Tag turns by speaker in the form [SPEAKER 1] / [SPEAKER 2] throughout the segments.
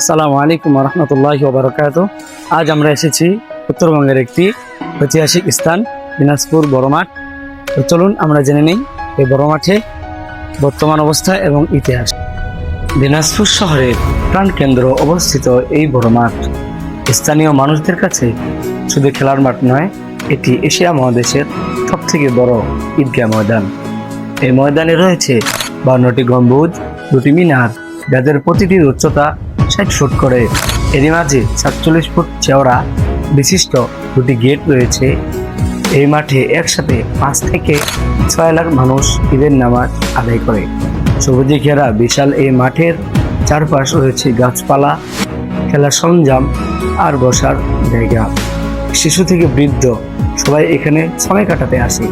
[SPEAKER 1] আসসালামু আলাইকুম রহমতুল্লাহ বারকাত আজ আমরা এসেছি উত্তরবঙ্গের একটি ঐতিহাসিক স্থান, দিনাজপুর বড়মাঠ। তো চলুন আমরা জেনে নিই এই বড়মাঠে বর্তমান অবস্থা এবং ইতিহাস। দিনাজপুর শহরের প্রাণকেন্দ্র অবস্থিত এই বড় মাঠ স্থানীয় মানুষদের কাছে শুধু খেলার মাঠ নয়, এটি এশিয়া মহাদেশের সব থেকে বড় ঈদগাহ ময়দান। এই ময়দানে রয়েছে বান্নটি গম্বুজ, দুটি মিনার, যাদের প্রতিটির উচ্চতা ষাট ফুট করে। এরই মাঝে সাতচল্লিশ ফুট চওড়া বিশিষ্ট দুটি গেট রয়েছে। এই মাঠে একসাথে পাঁচ থেকে ছয় লাখ মানুষ ঈদের নামাজ আদায় করে। সবুজে ঘেরা বিশাল এই মাঠের চারপাশ রয়েছে গাছপালা, খেলার সরঞ্জাম আর বসার জায়গা। শিশু থেকে বৃদ্ধ সবাই এখানে সময় কাটাতে আসে।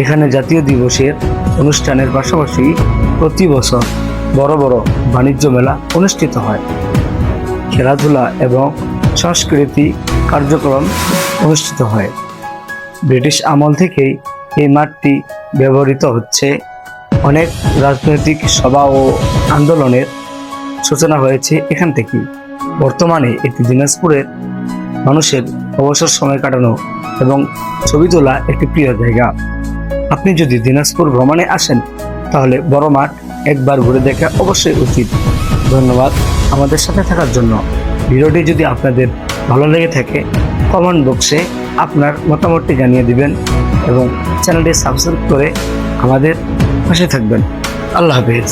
[SPEAKER 1] এখানে জাতীয় দিবসের অনুষ্ঠানের পাশাপাশি প্রতি বছর বড় বড় বাণিজ্য মেলা অনুষ্ঠিত হয়। খেলাধুলা এবং সাংস্কৃতিক কার্যক্রম অনুষ্ঠিত হয়। ব্রিটিশ আমল থেকেই এই মাঠটি ব্যবহৃত হচ্ছে। অনেক রাজনৈতিক সভা ও আন্দোলনের সূচনা হয়েছে এখান থেকেই। বর্তমানে এটি দিনাজপুরের মানুষের অবসর সময় কাটানো এবং ছবি তোলা একটি প্রিয় জায়গা। আপনি যদি দিনাজপুর ভ্রমণে আসেন, তাহলে বড় মাঠ একবার ঘুরে দেখা অবশ্যই উচিত। ধন্যবাদ আমাদের সাথে থাকার জন্য। ভিডিওটি যদি আপনাদের ভালো লেগে থাকে কমেন্ট বক্সে আপনার মতামতটি জানিয়ে দিবেন এবং চ্যানেলটি সাবস্ক্রাইব করে আমাদের পাশে থাকবেন। আল্লাহ হাফিজ।